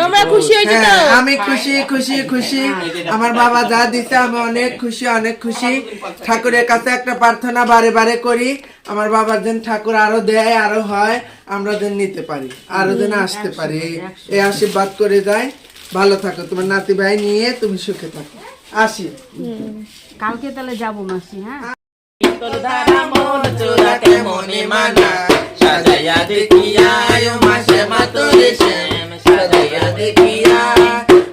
তোমরা খুশি হয়েছো তো? হ্যাঁ, আমি খুশি খুশি খুশি। আমার বাবা যা দিতে আমি অনেক খুশি অনেক খুশি। ঠাকুরের কাছে একটা প্রার্থনা বারে বারে করি। আমার বাবার যেন ঠাকুর আরও দেয় আরও হয় আমরা যেন নিতে পারি আরও যেন আসতে পারি। এই আশীর্বাদ করে যায় ভালো থাকো তোমার নাতি ভাই নিয়ে তুমি সুখে থাকো। আসি। কালকে তাহলে যাব মাসি হ্যাঁ? মনে মানা সাজাইয়া দেখিয়া মাসে মাতরে সাজাইয়া দেখিয়া।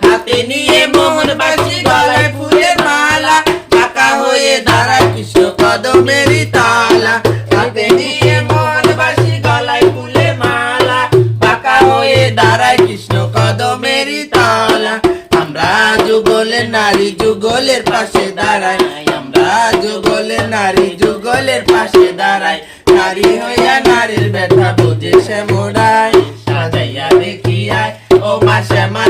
হাতে নিয়ে মোহন বাসি গলায় ফুলের মালা। ঢাকা হয়ে দাঁড়ায় কৃষ্ণ কদমেরই তালা। হাতে নিয়ে মোহন বাসি গলায় ফুলের মালা। ঢাকা হয়ে দাঁড়ায় কৃষ্ণ কদমেরই তালা। আমরা যুগলের নারী, যুগলের পাশে দাঁড়াই আমরা যুগলের নারী, যুগলের পাশে দাঁড়াই নারী হইয়া নারীর ব্যথা বুঝে সে মোড়াই সাজাইয়া ও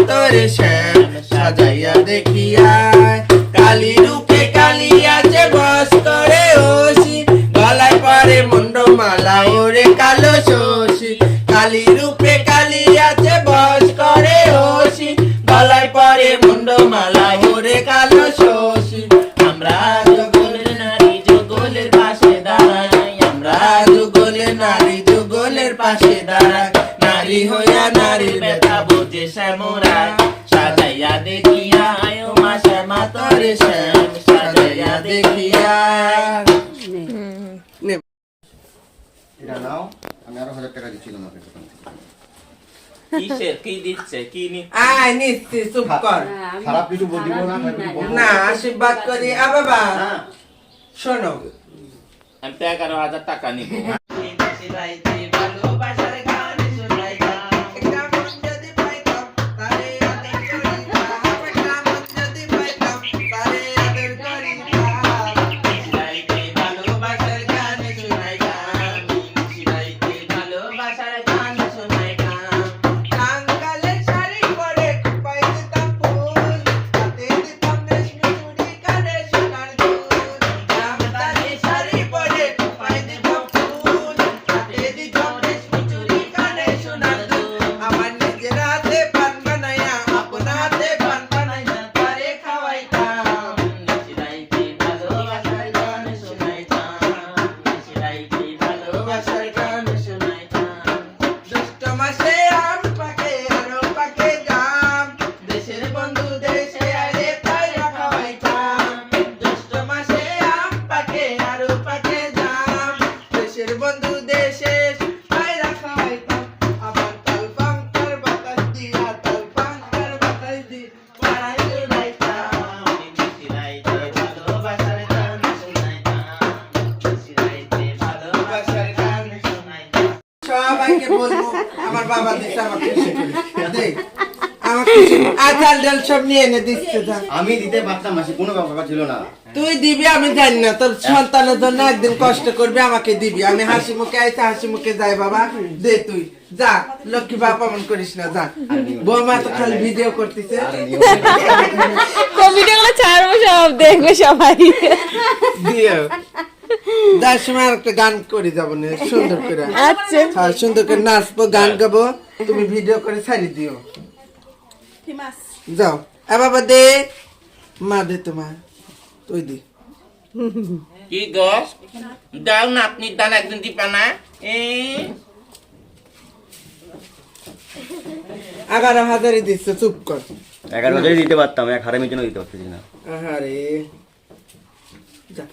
মাসে শ্যাম সাজাইয়া দেখিয়ায় কালী রূপে কালী আছে বস করে ওসি গলায় পরে মুন্ড মালা ওরে কালো শোষী কালী রূপে কালী আছে বস করে ওসি গলায় পরে মুন্ড মালা ওরে কালো শোষী আমরা যুগলের নারী, যুগলের পাশে দাঁড়াই। আমরা যুগলের নারী, যুগলের পাশে দাঁড়াই। নারী হইয়া নারীর ব্যথা বুঝে শ্যামরাই সাজাইয়া দেখিয়া আয়ো মা শ্যামা তরে শ্যাম। সাজাইয়া দেখিয়া নে। এটা নাও আমি আরও হাজার টাকা দিচ্ছিলাম আপনাকে দোকান থেকে। কিসের? কি দিচ্ছে? কি নি আয় নিচ্ছি চুপ কর। খারাপ কিছু বল দিব না খারাপ কিছু বলব। না আশীর্বাদ করি। আ বাবা হ্যাঁ। শোনো। আমি তো এগারো হাজার টাকা নিব। গান বন্ধু গান সবাইকে বলব আমার বাবা দিচ্ছে আমার খুশি করে দে আমার আচাল ডাল সব নিয়ে এনে দিচ্ছে আমি দিতে পারতাম মাসি কোনো ব্যাপার ছিল না। তুই দিবি আমি জানি না তোর সন্তানের জন্য একদিন কষ্ট করবি আমাকে দিবি। আমি হাসি মুখে আইতে হাসি মুখে যাই বাবা দে তুই। যা লক্ষ্মী বাপ অমন করিস না যা। বৌমা তো খালি ভিডিও করতেছে। ভিডিও গুলো ছাড়বো সব দেখবে সবাই। দিও। যার সময় একটা গান করে যাব সুন্দর করে। আচ্ছা। হ্যাঁ সুন্দর করে নাচবো গান গাবো তুমি ভিডিও করে ছাড়ি দিও। যাও। এ বাবা দে। মা দে তোমার তুই দি। কি গো? দাও না আপনি দান একদিন দিবা না। এগারো হাজারই দিচ্ছে চুপ কর। এগারো হাজারই দিতে পারতাম এক হারামের জন্য দিতে পারতেছি না। আহারে। যা।